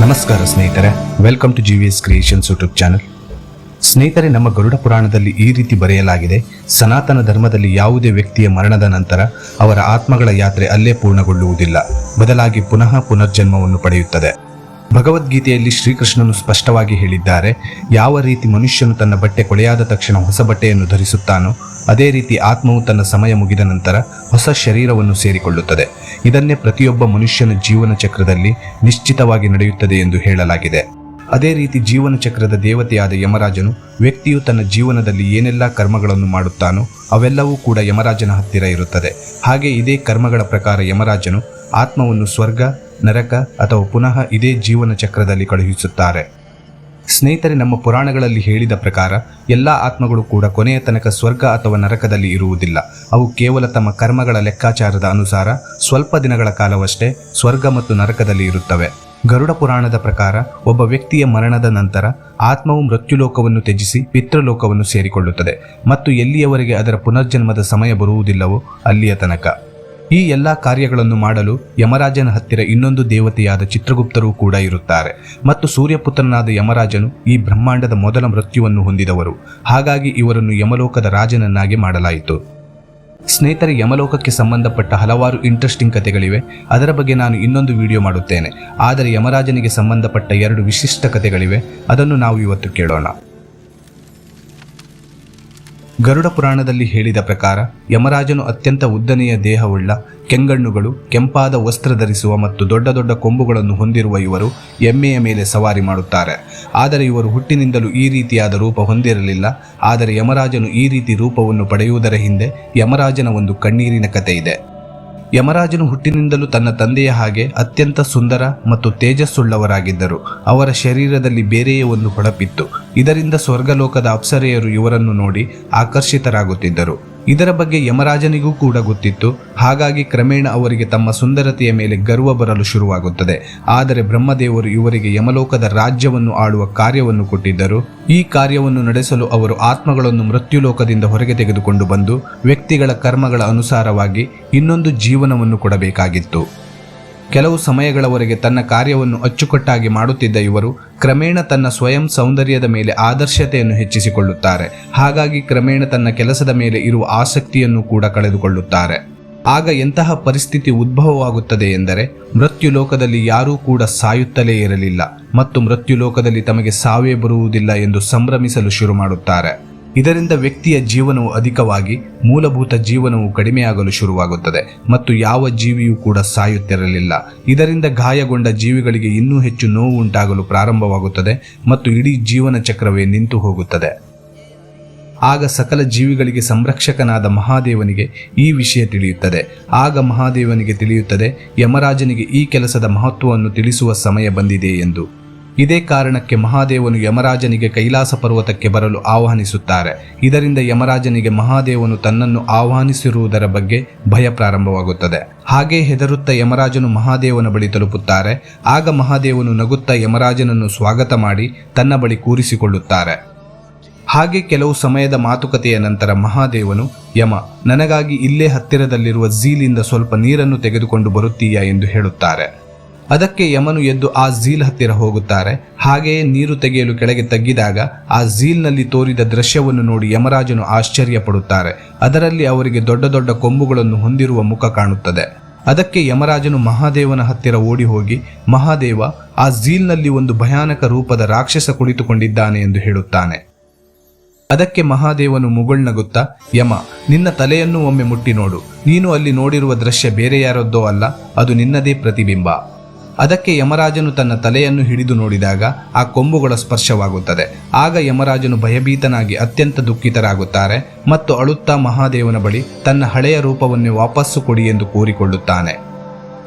ನಮಸ್ಕಾರ ಸ್ನೇಹಿತರೆ welcome to G V S creations YouTube channel ಸ್ನೇಹಿತರೆ, ನಮ್ಮ ಗರುಡ ಪುರಾಣದಲ್ಲಿ ಈ ರೀತಿ ಬರೆಯಲಾಗಿದೆ, ಸನಾತನ ಧರ್ಮದಲ್ಲಿ ಯಾವುದೇ ವ್ಯಕ್ತಿಯ ಮರಣದ ನಂತರ ಅವರ ಆತ್ಮಗಳ ಯಾತ್ರೆ ಅಲ್ಲೇ ಪೂರ್ಣಗೊಳ್ಳುವುದಿಲ್ಲ, ಬದಲಾಗಿ ಪುನಃ ಪುನರ್ಜನ್ಮವನ್ನು ಪಡೆಯುತ್ತದೆ. ಭಗವದ್ಗೀತೆಯಲ್ಲಿ ಶ್ರೀಕೃಷ್ಣನು ಸ್ಪಷ್ಟವಾಗಿ ಹೇಳಿದ್ದಾರೆ, ಯಾವ ರೀತಿ ಮನುಷ್ಯನು ತನ್ನ ಬಟ್ಟೆ ಕೊಳೆಯಾದ ತಕ್ಷಣ ಹೊಸ ಬಟ್ಟೆಯನ್ನು ಧರಿಸುತ್ತಾನೋ, ಅದೇ ರೀತಿ ಆತ್ಮವು ತನ್ನ ಸಮಯ ಮುಗಿದ ನಂತರ ಹೊಸ ಶರೀರವನ್ನು ಸೇರಿಕೊಳ್ಳುತ್ತದೆ. ಇದನ್ನೇ ಪ್ರತಿಯೊಬ್ಬ ಮನುಷ್ಯನ ಜೀವನ ಚಕ್ರದಲ್ಲಿ ನಿಶ್ಚಿತವಾಗಿ ನಡೆಯುತ್ತದೆ ಎಂದು ಹೇಳಲಾಗಿದೆ. ಅದೇ ರೀತಿ ಜೀವನ ಚಕ್ರದ ದೇವತೆಯಾದ ಯಮರಾಜನು ವ್ಯಕ್ತಿಯು ತನ್ನ ಜೀವನದಲ್ಲಿ ಏನೆಲ್ಲ ಕರ್ಮಗಳನ್ನು ಮಾಡುತ್ತಾನೋ, ಅವೆಲ್ಲವೂ ಕೂಡ ಯಮರಾಜನ ಹತ್ತಿರ ಇರುತ್ತದೆ. ಹಾಗೆ ಇದೇ ಕರ್ಮಗಳ ಪ್ರಕಾರ ಯಮರಾಜನು ಆತ್ಮವನ್ನು ಸ್ವರ್ಗ ನರಕ ಅಥವಾ ಪುನಃ ಇದೇ ಜೀವನ ಚಕ್ರದಲ್ಲಿ ಕಳುಹಿಸುತ್ತಾರೆ. ಸ್ನೇಹಿತರೆ, ನಮ್ಮ ಪುರಾಣಗಳಲ್ಲಿ ಹೇಳಿದ ಪ್ರಕಾರ ಎಲ್ಲ ಆತ್ಮಗಳು ಕೂಡ ಕೊನೆಯ ತನಕ ಸ್ವರ್ಗ ಅಥವಾ ನರಕದಲ್ಲಿ ಇರುವುದಿಲ್ಲ. ಅವು ಕೇವಲ ತಮ್ಮ ಕರ್ಮಗಳ ಲೆಕ್ಕಾಚಾರದ ಅನುಸಾರ ಸ್ವಲ್ಪ ದಿನಗಳ ಕಾಲವಷ್ಟೇ ಸ್ವರ್ಗ ಮತ್ತು ನರಕದಲ್ಲಿ ಇರುತ್ತವೆ. ಗರುಡ ಪುರಾಣದ ಪ್ರಕಾರ ಒಬ್ಬ ವ್ಯಕ್ತಿಯ ಮರಣದ ನಂತರ ಆತ್ಮವು ಮೃತ್ಯುಲೋಕವನ್ನು ತ್ಯಜಿಸಿ ಪಿತೃಲೋಕವನ್ನು ಸೇರಿಕೊಳ್ಳುತ್ತದೆ ಮತ್ತು ಎಲ್ಲಿಯವರೆಗೆ ಅದರ ಪುನರ್ಜನ್ಮದ ಸಮಯ ಬರುವುದಿಲ್ಲವೋ ಅಲ್ಲಿಯ ತನಕ. ಈ ಎಲ್ಲ ಕಾರ್ಯಗಳನ್ನು ಮಾಡಲು ಯಮರಾಜನ ಹತ್ತಿರ ಇನ್ನೊಂದು ದೇವತೆಯಾದ ಚಿತ್ರಗುಪ್ತರು ಕೂಡ ಇರುತ್ತಾರೆ. ಮತ್ತು ಸೂರ್ಯಪುತ್ರನಾದ ಯಮರಾಜನು ಈ ಬ್ರಹ್ಮಾಂಡದ ಮೊದಲ ಮೃತ್ಯುವನ್ನು ಹೊಂದಿದವರು. ಹಾಗಾಗಿ ಇವರನ್ನು ಯಮಲೋಕದ ರಾಜನನ್ನಾಗಿ ಮಾಡಲಾಯಿತು. ಸ್ನೇಹಿತರೆ, ಯಮಲೋಕಕ್ಕೆ ಸಂಬಂಧಪಟ್ಟ ಹಲವಾರು ಇಂಟ್ರೆಸ್ಟಿಂಗ್ ಕಥೆಗಳಿವೆ. ಅದರ ಬಗ್ಗೆ ನಾನು ಇನ್ನೊಂದು ವಿಡಿಯೋ ಮಾಡುತ್ತೇನೆ. ಆದರೆ ಯಮರಾಜನಿಗೆ ಸಂಬಂಧಪಟ್ಟ ಎರಡು ವಿಶಿಷ್ಟ ಕಥೆಗಳಿವೆ. ಅದನ್ನು ನಾವು ಇವತ್ತು ಕೇಳೋಣ. ಗರುಡ ಪುರಾಣದಲ್ಲಿ ಹೇಳಿದ ಪ್ರಕಾರ, ಯಮರಾಜನು ಅತ್ಯಂತ ಉದ್ದನೆಯ ದೇಹವುಳ್ಳ ಕೆಂಗಣ್ಣುಗಳು, ಕೆಂಪಾದ ವಸ್ತ್ರ ಧರಿಸುವ ಮತ್ತು ದೊಡ್ಡ ದೊಡ್ಡ ಕೊಂಬುಗಳನ್ನು ಹೊಂದಿರುವ ಇವರು ಎಮ್ಮೆಯ ಮೇಲೆ ಸವಾರಿ ಮಾಡುತ್ತಾರೆ. ಆದರೆ ಇವರು ಹುಟ್ಟಿನಿಂದಲೂ ಈ ರೀತಿಯಾದ ರೂಪ ಹೊಂದಿರಲಿಲ್ಲ. ಆದರೆ ಯಮರಾಜನು ಈ ರೀತಿ ರೂಪವನ್ನು ಪಡೆಯುವುದರ ಹಿಂದೆ ಯಮರಾಜನ ಒಂದು ಕಣ್ಣೀರಿನ ಕಥೆ ಇದೆ. ಯಮರಾಜನು ಹುಟ್ಟಿನಿಂದಲೂ ತನ್ನ ತಂದೆಯ ಹಾಗೆ ಅತ್ಯಂತ ಸುಂದರ ಮತ್ತು ತೇಜಸ್ಸುಳ್ಳವರಾಗಿದ್ದರು. ಅವರ ಶರೀರದಲ್ಲಿ ಬೇರೆಯೇ ಒಂದು ಹೊಳಪಿತ್ತು. ಇದರಿಂದ ಸ್ವರ್ಗಲೋಕದ ಅಪ್ಸರೆಯರು ಇವರನ್ನು ನೋಡಿ ಆಕರ್ಷಿತರಾಗುತ್ತಿದ್ದರು. ಇದರ ಬಗ್ಗೆ ಯಮರಾಜನಿಗೂ ಕೂಡ ಗೊತ್ತಿತ್ತು. ಹಾಗಾಗಿ ಕ್ರಮೇಣ ಅವರಿಗೆ ತಮ್ಮ ಸುಂದರತೆಯ ಮೇಲೆ ಗರ್ವ ಬರಲು ಶುರುವಾಗುತ್ತದೆ. ಆದರೆ ಬ್ರಹ್ಮದೇವರು ಇವರಿಗೆ ಯಮಲೋಕದ ರಾಜ್ಯವನ್ನು ಆಳುವ ಕಾರ್ಯವನ್ನು ಕೊಟ್ಟಿದ್ದರು. ಈ ಕಾರ್ಯವನ್ನು ನಡೆಸಲು ಅವರು ಆತ್ಮಗಳನ್ನು ಮೃತ್ಯುಲೋಕದಿಂದ ಹೊರಗೆ ತೆಗೆದುಕೊಂಡು ಬಂದು ವ್ಯಕ್ತಿಗಳ ಕರ್ಮಗಳ ಅನುಸಾರವಾಗಿ ಇನ್ನೊಂದು ಜೀವನವನ್ನು ಕೊಡಬೇಕಾಗಿತ್ತು. ಕೆಲವು ಸಮಯಗಳವರೆಗೆ ತನ್ನ ಕಾರ್ಯವನ್ನು ಅಚ್ಚುಕಟ್ಟಾಗಿ ಮಾಡುತ್ತಿದ್ದ ಇವರು ಕ್ರಮೇಣ ತನ್ನ ಸ್ವಯಂ ಸೌಂದರ್ಯದ ಮೇಲೆ ಆದರ್ಶತೆಯನ್ನು ಹೆಚ್ಚಿಸಿಕೊಳ್ಳುತ್ತಾರೆ. ಹಾಗಾಗಿ ಕ್ರಮೇಣ ತನ್ನ ಕೆಲಸದ ಮೇಲೆ ಇರುವ ಆಸಕ್ತಿಯನ್ನು ಕೂಡ ಕಳೆದುಕೊಳ್ಳುತ್ತಾರೆ. ಆಗ ಎಂತಹ ಪರಿಸ್ಥಿತಿ ಉದ್ಭವವಾಗುತ್ತದೆ ಎಂದರೆ ಮೃತ್ಯುಲೋಕದಲ್ಲಿ ಯಾರೂ ಕೂಡ ಸಾಯುತ್ತಲೇ ಇರಲಿಲ್ಲ ಮತ್ತು ಮೃತ್ಯುಲೋಕದಲ್ಲಿ ತಮಗೆ ಸಾವೇ ಬರುವುದಿಲ್ಲ ಎಂದು ಸಂಭ್ರಮಿಸಲು ಶುರು ಮಾಡುತ್ತಾರೆ. ಇದರಿಂದ ವ್ಯಕ್ತಿಯ ಜೀವನವು ಅಧಿಕವಾಗಿ, ಮೂಲಭೂತ ಜೀವನವು ಕಡಿಮೆಯಾಗಲು ಶುರುವಾಗುತ್ತದೆ ಮತ್ತು ಯಾವ ಜೀವಿಯೂ ಕೂಡ ಸಾಯುತ್ತಿರಲಿಲ್ಲ. ಇದರಿಂದ ಗಾಯಗೊಂಡ ಜೀವಿಗಳಿಗೆ ಇನ್ನೂ ಹೆಚ್ಚು ನೋವು ಉಂಟಾಗಲು ಪ್ರಾರಂಭವಾಗುತ್ತದೆ ಮತ್ತು ಇಡೀ ಜೀವನ ಚಕ್ರವೇ ನಿಂತು ಹೋಗುತ್ತದೆ. ಆಗ ಸಕಲ ಜೀವಿಗಳಿಗೆ ಸಂರಕ್ಷಕನಾದ ಮಹಾದೇವನಿಗೆ ಈ ವಿಷಯ ತಿಳಿಯುತ್ತದೆ. ಆಗ ಮಹಾದೇವನಿಗೆ ತಿಳಿಯುತ್ತದೆ, ಯಮರಾಜನಿಗೆ ಈ ಕೆಲಸದ ಮಹತ್ವವನ್ನು ತಿಳಿಸುವ ಸಮಯ ಬಂದಿದೆ ಎಂದು. ಇದೇ ಕಾರಣಕ್ಕೆ ಮಹಾದೇವನು ಯಮರಾಜನಿಗೆ ಕೈಲಾಸ ಪರ್ವತಕ್ಕೆ ಬರಲು ಆಹ್ವಾನಿಸುತ್ತಾರೆ. ಇದರಿಂದ ಯಮರಾಜನಿಗೆ ಮಹಾದೇವನು ತನ್ನನ್ನು ಆಹ್ವಾನಿಸಿರುವುದರ ಬಗ್ಗೆ ಭಯ ಪ್ರಾರಂಭವಾಗುತ್ತದೆ. ಹಾಗೆ ಹೆದರುತ್ತಾ ಯಮರಾಜನು ಮಹಾದೇವನ ಬಳಿ ತಲುಪುತ್ತಾರೆ. ಆಗ ಮಹಾದೇವನು ನಗುತ್ತಾ ಯಮರಾಜನನ್ನು ಸ್ವಾಗತ ಮಾಡಿ ತನ್ನ ಬಳಿ ಕೂರಿಸಿಕೊಳ್ಳುತ್ತಾರೆ. ಹಾಗೆ ಕೆಲವು ಸಮಯದ ಮಾತುಕತೆಯ ನಂತರ ಮಹಾದೇವನು, ಯಮ, ನನಗಾಗಿ ಇಲ್ಲೇ ಹತ್ತಿರದಲ್ಲಿರುವ ಝೀಲಿಂದ ಸ್ವಲ್ಪ ನೀರನ್ನು ತೆಗೆದುಕೊಂಡು ಬರುತ್ತೀಯಾ? ಎಂದು ಹೇಳುತ್ತಾರೆ. ಅದಕ್ಕೆ ಯಮನು ಎದ್ದು ಆ ಝೀಲ್ ಹತ್ತಿರ ಹೋಗುತ್ತಾರೆ. ಹಾಗೆಯೇ ನೀರು ತೆಗೆಯಲು ಕೆಳಗೆ ತಗ್ಗಿದಾಗ ಆ ಝೀಲ್ನಲ್ಲಿ ತೋರಿದ ದೃಶ್ಯವನ್ನು ನೋಡಿ ಯಮರಾಜನು ಆಶ್ಚರ್ಯ ಪಡುತ್ತಾರೆ ಅದರಲ್ಲಿ ಅವರಿಗೆ ದೊಡ್ಡ ದೊಡ್ಡ ಕೊಂಬುಗಳನ್ನು ಹೊಂದಿರುವ ಮುಖ ಕಾಣುತ್ತದೆ. ಅದಕ್ಕೆ ಯಮರಾಜನು ಮಹಾದೇವನ ಹತ್ತಿರ ಓಡಿ ಹೋಗಿ, ಮಹಾದೇವ, ಆ ಝೀಲ್ನಲ್ಲಿ ಒಂದು ಭಯಾನಕ ರೂಪದ ರಾಕ್ಷಸ ಕುಳಿತುಕೊಂಡಿದ್ದಾನೆ ಎಂದು ಹೇಳುತ್ತಾನೆ. ಅದಕ್ಕೆ ಮಹಾದೇವನು ಮುಗುಳ್ನಗುತ್ತಾ ಯಮ, ನಿನ್ನ ತಲೆಯನ್ನು ಒಮ್ಮೆ ಮುಟ್ಟಿ ನೋಡು. ನೀನು ಅಲ್ಲಿ ನೋಡಿರುವ ದೃಶ್ಯ ಬೇರೆ ಯಾರದ್ದೋ ಅಲ್ಲ, ಅದು ನಿನ್ನದೇ ಪ್ರತಿಬಿಂಬ. ಅದಕ್ಕೆ ಯಮರಾಜನು ತನ್ನ ತಲೆಯನ್ನು ಹಿಡಿದು ನೋಡಿದಾಗ ಆ ಕೊಂಬುಗಳ ಸ್ಪರ್ಶವಾಗುತ್ತದೆ. ಆಗ ಯಮರಾಜನು ಭಯಭೀತನಾಗಿ ಅತ್ಯಂತ ದುಃಖಿತರಾಗುತ್ತಾರೆ ಮತ್ತು ಅಳುತ್ತಾ ಮಹಾದೇವನ ಬಳಿ ತನ್ನ ಹಳೆಯ ರೂಪವನ್ನೇ ವಾಪಸ್ಸು ಕೊಡಿ ಎಂದು ಕೋರಿಕೊಳ್ಳುತ್ತಾನೆ.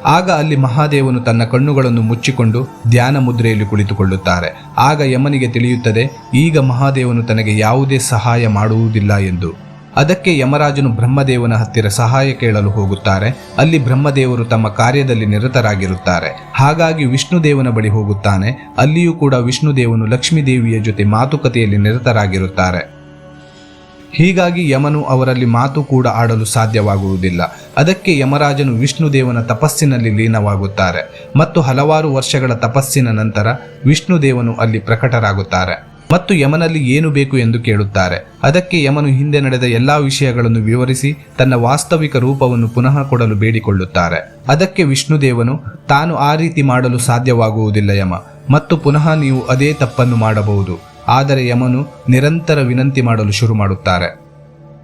ಆಗ ಅಲ್ಲಿ ಮಹಾದೇವನು ತನ್ನ ಕಣ್ಣುಗಳನ್ನು ಮುಚ್ಚಿಕೊಂಡು ಧ್ಯಾನ ಮುದ್ರೆಯಲ್ಲಿ ಕುಳಿತುಕೊಳ್ಳುತ್ತಾರೆ. ಆಗ ಯಮನಿಗೆ ತಿಳಿಯುತ್ತದೆ, ಈಗ ಮಹಾದೇವನು ತನಗೆ ಯಾವುದೇ ಸಹಾಯ ಮಾಡುವುದಿಲ್ಲ ಎಂದು. ಅದಕ್ಕೆ ಯಮರಾಜನು ಬ್ರಹ್ಮದೇವನ ಹತ್ತಿರ ಸಹಾಯ ಕೇಳಲು ಹೋಗುತ್ತಾರೆ. ಅಲ್ಲಿ ಬ್ರಹ್ಮದೇವರು ತಮ್ಮ ಕಾರ್ಯದಲ್ಲಿ ನಿರತರಾಗಿರುತ್ತಾರೆ. ಹಾಗಾಗಿ ವಿಷ್ಣುದೇವನ ಬಳಿ ಹೋಗುತ್ತಾನೆ. ಅಲ್ಲಿಯೂ ಕೂಡ ವಿಷ್ಣುದೇವನು ಲಕ್ಷ್ಮೀದೇವಿಯ ಜೊತೆ ಮಾತುಕತೆಯಲ್ಲಿ ನಿರತರಾಗಿರುತ್ತಾರೆ. ಹೀಗಾಗಿ ಯಮನು ಅವರಲ್ಲಿ ಮಾತು ಕೂಡ ಆಡಲು ಸಾಧ್ಯವಾಗುವುದಿಲ್ಲ. ಅದಕ್ಕೆ ಯಮರಾಜನು ವಿಷ್ಣುದೇವನ ತಪಸ್ಸಿನಲ್ಲಿ ಲೀನವಾಗುತ್ತಾರೆ. ಮತ್ತು ಹಲವಾರು ವರ್ಷಗಳ ತಪಸ್ಸಿನ ನಂತರ ವಿಷ್ಣುದೇವನು ಅಲ್ಲಿ ಪ್ರಕಟರಾಗುತ್ತಾರೆ. ಮತ್ತು ಯಮನಲ್ಲಿ ಏನು ಬೇಕು ಎಂದು ಕೇಳುತ್ತಾರೆ. ಅದಕ್ಕೆ ಯಮನು ಹಿಂದೆ ನಡೆದ ಎಲ್ಲಾ ವಿಷಯಗಳನ್ನು ವಿವರಿಸಿ ತನ್ನ ವಾಸ್ತವಿಕ ರೂಪವನ್ನು ಪುನಃ ಕೊಡಲು ಬೇಡಿಕೊಳ್ಳುತ್ತಾರೆ. ಅದಕ್ಕೆ ವಿಷ್ಣುದೇವನು, ತಾನು ಆ ರೀತಿ ಮಾಡಲು ಸಾಧ್ಯವಾಗುವುದಿಲ್ಲ ಯಮ, ಮತ್ತು ಪುನಃ ನೀವು ಅದೇ ತಪ್ಪನ್ನು ಮಾಡಬಹುದು. ಆದರೆ ಯಮನು ನಿರಂತರ ವಿನಂತಿ ಮಾಡಲು ಶುರು ಮಾಡುತ್ತಾರೆ.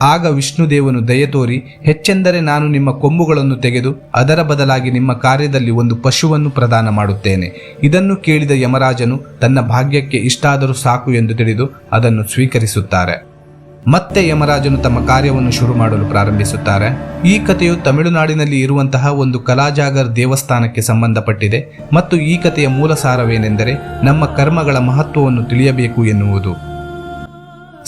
ಆಗ ವಿಷ್ಣುದೇವನು ದಯತೋರಿ ಹೆಚ್ಚೆಂದರೆ ನಾನು ನಿಮ್ಮ ಕೊಂಬುಗಳನ್ನು ತೆಗೆದು ಅದರ ಬದಲಾಗಿ ನಿಮ್ಮ ಕಾರ್ಯದಲ್ಲಿ ಒಂದು ಪಶುವನ್ನು ಪ್ರದಾನ ಮಾಡುತ್ತೇನೆ. ಇದನ್ನು ಕೇಳಿದ ಯಮರಾಜನು ತನ್ನ ಭಾಗ್ಯಕ್ಕೆ ಇಷ್ಟಾದರೂ ಸಾಕು ಎಂದು ತಿಳಿದು ಅದನ್ನು ಸ್ವೀಕರಿಸುತ್ತಾರೆ. ಮತ್ತೆ ಯಮರಾಜನು ತಮ್ಮ ಕಾರ್ಯವನ್ನು ಶುರು ಮಾಡಲು ಪ್ರಾರಂಭಿಸುತ್ತಾರೆ. ಈ ಕಥೆಯು ತಮಿಳುನಾಡಿನಲ್ಲಿ ಇರುವಂತಹ ಒಂದು ಕಲಾಜಾಗರ್ ದೇವಸ್ಥಾನಕ್ಕೆ ಸಂಬಂಧಪಟ್ಟಿದೆ ಮತ್ತು ಈ ಕಥೆಯ ಮೂಲ ಸಾರವೇನೆಂದರೆ ನಮ್ಮ ಕರ್ಮಗಳ ಮಹತ್ವವನ್ನು ತಿಳಿಯಬೇಕು ಎನ್ನುವುದು.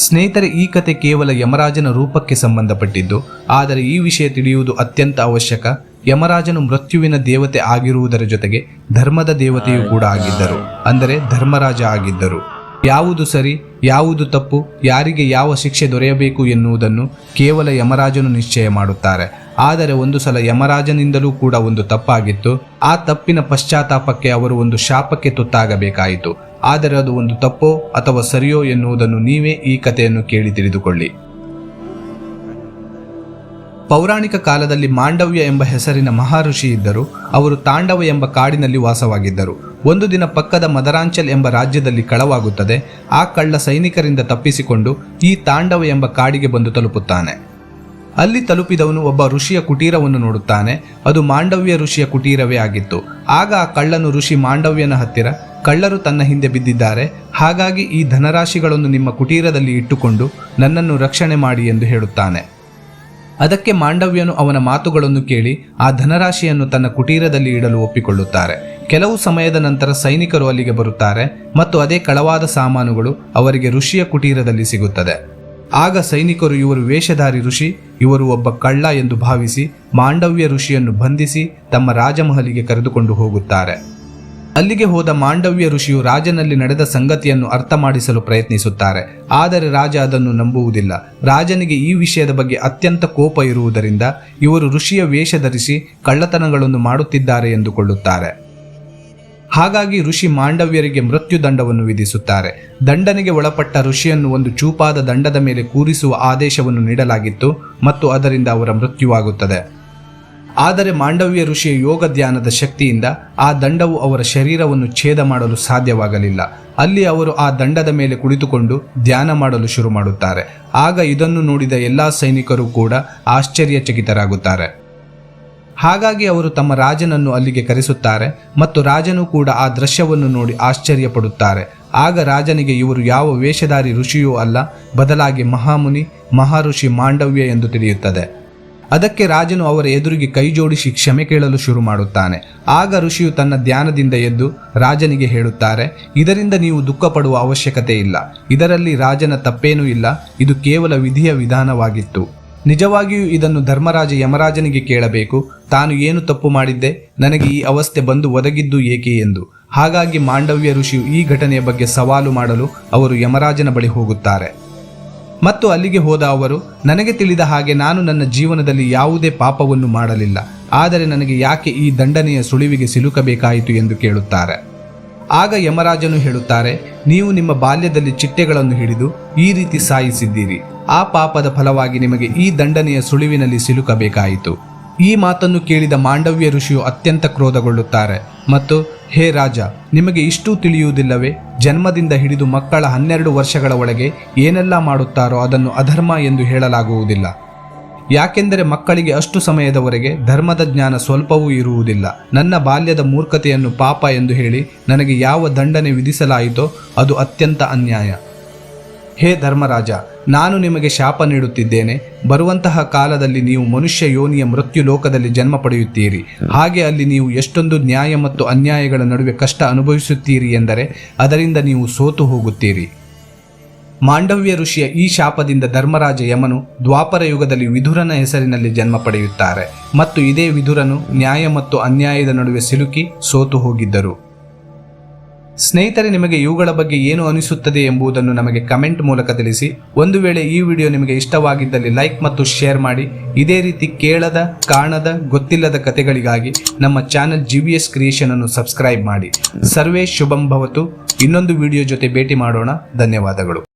ಸ್ನೇಹಿತರೆ, ಈ ಕತೆ ಕೇವಲ ಯಮರಾಜನ ರೂಪಕ್ಕೆ ಸಂಬಂಧಪಟ್ಟಿದ್ದು, ಆದರೆ ಈ ವಿಷಯ ತಿಳಿಯುವುದು ಅತ್ಯಂತ ಅವಶ್ಯಕ. ಯಮರಾಜನು ಮೃತ್ಯುವಿನ ದೇವತೆ ಆಗಿರುವುದರ ಜೊತೆಗೆ ಧರ್ಮದ ದೇವತೆಯೂ ಕೂಡ ಆಗಿದ್ದರು, ಅಂದರೆ ಧರ್ಮರಾಜ ಆಗಿದ್ದರು. ಯಾವುದು ಸರಿ, ಯಾವುದು ತಪ್ಪು, ಯಾರಿಗೆ ಯಾವ ಶಿಕ್ಷೆ ದೊರೆಯಬೇಕು ಎನ್ನುವುದನ್ನು ಕೇವಲ ಯಮರಾಜನು ನಿಶ್ಚಯ ಮಾಡುತ್ತಾರೆ. ಆದರೆ ಒಂದು ಸಲ ಯಮರಾಜನಿಂದಲೂ ಕೂಡ ಒಂದು ತಪ್ಪಾಗಿತ್ತು. ಆ ತಪ್ಪಿನ ಪಶ್ಚಾತ್ತಾಪಕ್ಕೆ ಅವರು ಒಂದು ಶಾಪಕ್ಕೆ ತುತ್ತಾಗಬೇಕಾಯಿತು. ಆದರೆ ಅದು ಒಂದು ತಪ್ಪೋ ಅಥವಾ ಸರಿಯೋ ಎನ್ನುವುದನ್ನು ನೀವೇ ಈ ಕಥೆಯನ್ನು ಕೇಳಿ ತಿಳಿದುಕೊಳ್ಳಿ. ಪೌರಾಣಿಕ ಕಾಲದಲ್ಲಿ ಮಾಂಡವ್ಯ ಎಂಬ ಹೆಸರಿನ ಮಹಾಋಷಿ ಇದ್ದರು. ಅವರು ತಾಂಡವ ಎಂಬ ಕಾಡಿನಲ್ಲಿ ವಾಸವಾಗಿದ್ದರು. ಒಂದು ದಿನ ಪಕ್ಕದ ಮದರಾಂಚಲ್ ಎಂಬ ರಾಜ್ಯದಲ್ಲಿ ಕಳವಾಗುತ್ತದೆ. ಆ ಕಳ್ಳ ಸೈನಿಕರಿಂದ ತಪ್ಪಿಸಿಕೊಂಡು ಈ ತಾಂಡವ ಎಂಬ ಕಾಡಿಗೆ ಬಂದು ತಲುಪುತ್ತಾನೆ. ಅಲ್ಲಿ ತಲುಪಿದವನು ಒಬ್ಬ ಋಷಿಯ ಕುಟೀರವನ್ನು ನೋಡುತ್ತಾನೆ. ಅದು ಮಾಂಡವ್ಯ ಋಷಿಯ ಕುಟೀರವೇ ಆಗಿತ್ತು. ಆಗ ಆ ಕಳ್ಳನು ಋಷಿ ಮಾಂಡವ್ಯನ ಹತ್ತಿರ ಕಳ್ಳರು ತನ್ನ ಹಿಂದೆ ಬಿದ್ದಿದ್ದಾರೆ. ಹಾಗಾಗಿ ಈ ಧನರಾಶಿಗಳನ್ನು ನಿಮ್ಮ ಕುಟೀರದಲ್ಲಿ ಇಟ್ಟುಕೊಂಡು ನನ್ನನ್ನು ರಕ್ಷಣೆ ಮಾಡಿ ಎಂದು ಹೇಳುತ್ತಾನೆ. ಅದಕ್ಕೆ ಮಾಂಡವ್ಯನು ಅವನ ಮಾತುಗಳನ್ನು ಕೇಳಿ ಆ ಧನರಾಶಿಯನ್ನು ತನ್ನ ಕುಟೀರದಲ್ಲಿ ಇಡಲು ಒಪ್ಪಿಕೊಳ್ಳುತ್ತಾರೆ. ಕೆಲವು ಸಮಯದ ನಂತರ ಸೈನಿಕರು ಅಲ್ಲಿಗೆ ಬರುತ್ತಾರೆ ಮತ್ತು ಅದೇ ಕಳವಾದ ಸಾಮಾನುಗಳು ಅವರಿಗೆ ಋಷಿಯ ಕುಟೀರದಲ್ಲಿ ಸಿಗುತ್ತದೆ. ಆಗ ಸೈನಿಕರು, ಇವರು ವೇಷಧಾರಿ ಋಷಿ, ಇವರು ಒಬ್ಬ ಕಳ್ಳ ಎಂದು ಭಾವಿಸಿ ಮಾಂಡವ್ಯ ಋಷಿಯನ್ನು ಬಂಧಿಸಿ ತಮ್ಮ ರಾಜಮಹಲಿಗೆ ಕರೆದುಕೊಂಡು ಹೋಗುತ್ತಾರೆ. ಅಲ್ಲಿಗೆ ಹೋದ ಮಾಂಡವ್ಯ ಋಷಿಯು ರಾಜನಲ್ಲಿ ನಡೆದ ಸಂಗತಿಯನ್ನು ಅರ್ಥ ಮಾಡಿಸಲು ಪ್ರಯತ್ನಿಸುತ್ತಾರೆ. ಆದರೆ ರಾಜ ಅದನ್ನು ನಂಬುವುದಿಲ್ಲ. ರಾಜನಿಗೆ ಈ ವಿಷಯದ ಬಗ್ಗೆ ಅತ್ಯಂತ ಕೋಪ ಇರುವುದರಿಂದ ಇವರು ಋಷಿಯ ವೇಷ ಧರಿಸಿ ಕಳ್ಳತನಗಳನ್ನು ಮಾಡುತ್ತಿದ್ದಾರೆ ಎಂದುಕೊಳ್ಳುತ್ತಾರೆ. ಹಾಗಾಗಿ ಋಷಿ ಮಾಂಡವ್ಯರಿಗೆ ಮೃತ್ಯುದಂಡವನ್ನು ವಿಧಿಸುತ್ತಾರೆ. ದಂಡನೆಗೆ ಒಳಪಟ್ಟ ಋಷಿಯನ್ನು ಒಂದು ಚೂಪಾದ ದಂಡದ ಮೇಲೆ ಕೂರಿಸುವ ಆದೇಶವನ್ನು ನೀಡಲಾಗಿತ್ತು ಮತ್ತು ಅದರಿಂದ ಅವರ ಮೃತ್ಯುವಾಗುತ್ತದೆ. ಆದರೆ ಮಾಂಡವ್ಯ ಋಷಿಯ ಯೋಗ ಧ್ಯಾನದ ಶಕ್ತಿಯಿಂದ ಆ ದಂಡವು ಅವರ ಶರೀರವನ್ನು ಛೇದ ಮಾಡಲು ಸಾಧ್ಯವಾಗಲಿಲ್ಲ. ಅಲ್ಲಿ ಅವರು ಆ ದಂಡದ ಮೇಲೆ ಕುಳಿತುಕೊಂಡು ಧ್ಯಾನ ಮಾಡಲು ಶುರು ಮಾಡುತ್ತಾರೆ. ಆಗ ಇದನ್ನು ನೋಡಿದ ಎಲ್ಲಾ ಸೈನಿಕರು ಕೂಡ ಆಶ್ಚರ್ಯಚಕಿತರಾಗುತ್ತಾರೆ. ಹಾಗಾಗಿ ಅವರು ತಮ್ಮ ರಾಜನನ್ನು ಅಲ್ಲಿಗೆ ಕರೆಸುತ್ತಾರೆ ಮತ್ತು ರಾಜನು ಕೂಡ ಆ ದೃಶ್ಯವನ್ನು ನೋಡಿ ಆಶ್ಚರ್ಯಪಡುತ್ತಾರೆ. ಆಗ ರಾಜನಿಗೆ, ಇವರು ಯಾವ ವೇಷಧಾರಿ ಋಷಿಯೂ ಅಲ್ಲ, ಬದಲಾಗಿ ಮಹಾಮುನಿ ಮಹಾಋಷಿ ಮಾಂಡವ್ಯ ಎಂದು ತಿಳಿಯುತ್ತದೆ. ಅದಕ್ಕೆ ರಾಜನು ಅವರ ಎದುರಿಗೆ ಕೈಜೋಡಿಸಿ ಕ್ಷಮೆ ಕೇಳಲು ಶುರು ಮಾಡುತ್ತಾನೆ. ಆಗ ಋಷಿಯು ತನ್ನ ಧ್ಯಾನದಿಂದ ಎದ್ದು ರಾಜನಿಗೆ ಹೇಳುತ್ತಾರೆ, ಇದರಿಂದ ನೀವು ದುಃಖ ಪಡುವ ಅವಶ್ಯಕತೆ ಇಲ್ಲ. ಇದರಲ್ಲಿ ರಾಜನ ತಪ್ಪೇನೂ ಇಲ್ಲ, ಇದು ಕೇವಲ ವಿಧಿಯ ವಿಧಾನವಾಗಿತ್ತು. ನಿಜವಾಗಿಯೂ ಇದನ್ನು ಧರ್ಮರಾಜ ಯಮರಾಜನಿಗೆ ಕೇಳಬೇಕು, ತಾನು ಏನು ತಪ್ಪು ಮಾಡಿದ್ದೆ, ನನಗೆ ಈ ಅವಸ್ಥೆ ಬಂದು ಒದಗಿದ್ದು ಏಕೆ ಎಂದು. ಹಾಗಾಗಿ ಮಾಂಡವ್ಯ ಋಷಿಯು ಈ ಘಟನೆಯ ಬಗ್ಗೆ ಸವಾಲು ಮಾಡಲು ಅವರು ಯಮರಾಜನ ಬಳಿ ಹೋಗುತ್ತಾರೆ. ಮತ್ತು ಅಲ್ಲಿಗೆ ಹೋದ ಅವರು, ನನಗೆ ತಿಳಿದ ಹಾಗೆ ನಾನು ನನ್ನ ಜೀವನದಲ್ಲಿ ಯಾವುದೇ ಪಾಪವನ್ನು ಮಾಡಲಿಲ್ಲ. ಆದರೆ ನನಗೆ ಯಾಕೆ ಈ ದಂಡನೆಯ ಸುಳಿವಿಗೆ ಸಿಲುಕಬೇಕಾಯಿತು ಎಂದು ಕೇಳುತ್ತಾರೆ. ಆಗ ಯಮರಾಜನು ಹೇಳುತ್ತಾರೆ, ನೀವು ನಿಮ್ಮ ಬಾಲ್ಯದಲ್ಲಿ ಚಿಟ್ಟೆಗಳನ್ನು ಹಿಡಿದು ಈ ರೀತಿ ಸಾಯಿಸಿದ್ದೀರಿ. ಆ ಪಾಪದ ಫಲವಾಗಿ ನಿಮಗೆ ಈ ದಂಡನೆಯ ಸುಳಿವಿನಲ್ಲಿ ಸಿಲುಕಬೇಕಾಯಿತು. ಈ ಮಾತನ್ನು ಕೇಳಿದ ಮಾಂಡವ್ಯ ಋಷಿಯು ಅತ್ಯಂತ ಕ್ರೋಧಗೊಳ್ಳುತ್ತಾರೆ. ಮತ್ತು, ಹೇ ರಾಜ, ನಿಮಗೆ ಇಷ್ಟು ತಿಳಿಯುವುದಿಲ್ಲವೇ? ಜನ್ಮದಿಂದ ಹಿಡಿದು ಮಕ್ಕಳ ಹನ್ನೆರಡು ವರ್ಷಗಳ ಒಳಗೆ ಏನೆಲ್ಲ ಮಾಡುತ್ತಾರೋ ಅದನ್ನು ಅಧರ್ಮ ಎಂದು ಹೇಳಲಾಗುವುದಿಲ್ಲ. ಯಾಕೆಂದರೆ ಮಕ್ಕಳಿಗೆ ಅಷ್ಟು ಸಮಯದವರೆಗೆ ಧರ್ಮದ ಜ್ಞಾನ ಸ್ವಲ್ಪವೂ ಇರುವುದಿಲ್ಲ. ನನ್ನ ಬಾಲ್ಯದ ಮೂರ್ಖತೆಯನ್ನು ಪಾಪ ಎಂದು ಹೇಳಿ ನನಗೆ ಯಾವ ದಂಡನೆ ವಿಧಿಸಲಾಯಿತೋ ಅದು ಅತ್ಯಂತ ಅನ್ಯಾಯ. ಹೇ ಧರ್ಮರಾಜ ನಾನು ನಿಮಗೆ ಶಾಪ ನೀಡುತ್ತಿದ್ದೇನೆ. ಬರುವಂತಹ ಕಾಲದಲ್ಲಿ ನೀವು ಮನುಷ್ಯ ಯೋನಿಯ ಮೃತ್ಯು ಲೋಕದಲ್ಲಿ ಜನ್ಮ ಪಡೆಯುತ್ತೀರಿ. ಹಾಗೆ ಅಲ್ಲಿ ನೀವು ಎಷ್ಟೊಂದು ನ್ಯಾಯ ಮತ್ತು ಅನ್ಯಾಯಗಳ ನಡುವೆ ಕಷ್ಟ ಅನುಭವಿಸುತ್ತೀರಿ ಎಂದರೆ ಅದರಿಂದ ನೀವು ಸೋತು ಹೋಗುತ್ತೀರಿ. ಮಾಂಡವ್ಯ ಋಷಿಯ ಈ ಶಾಪದಿಂದ ಧರ್ಮರಾಜ ಯಮನು ದ್ವಾಪರ ಯುಗದಲ್ಲಿ ವಿಧುರನ ಹೆಸರಿನಲ್ಲಿ ಜನ್ಮ ಪಡೆಯುತ್ತಾರೆ. ಮತ್ತು ಇದೇ ವಿಧುರನು ನ್ಯಾಯ ಮತ್ತು ಅನ್ಯಾಯದ ನಡುವೆ ಸಿಲುಕಿ ಸೋತು ಹೋಗಿದ್ದರು. ಸ್ನೇಹಿತರೆ, ನಿಮಗೆ ಇವುಗಳ ಬಗ್ಗೆ ಏನು ಅನಿಸುತ್ತದೆ ಎಂಬುದನ್ನು ನಮಗೆ ಕಮೆಂಟ್ ಮೂಲಕ ತಿಳಿಸಿ. ಒಂದು ವೇಳೆ ಈ ವಿಡಿಯೋ ನಿಮಗೆ ಇಷ್ಟವಾಗಿದ್ದಲ್ಲಿ ಲೈಕ್ ಮತ್ತು ಶೇರ್ ಮಾಡಿ. ಇದೇ ರೀತಿ ಕೇಳದ, ಕಾಣದ, ಗೊತ್ತಿಲ್ಲದ ಕಥೆಗಳಿಗಾಗಿ ನಮ್ಮ channel G V S creation ಅನ್ನು ಸಬ್ಸ್ಕ್ರೈಬ್ ಮಾಡಿ. ಸರ್ವೇ ಶುಭಂ ಭವತು. ಇನ್ನೊಂದು ವಿಡಿಯೋ ಜೊತೆ ಭೇಟಿ ಮಾಡೋಣ. ಧನ್ಯವಾದಗಳು.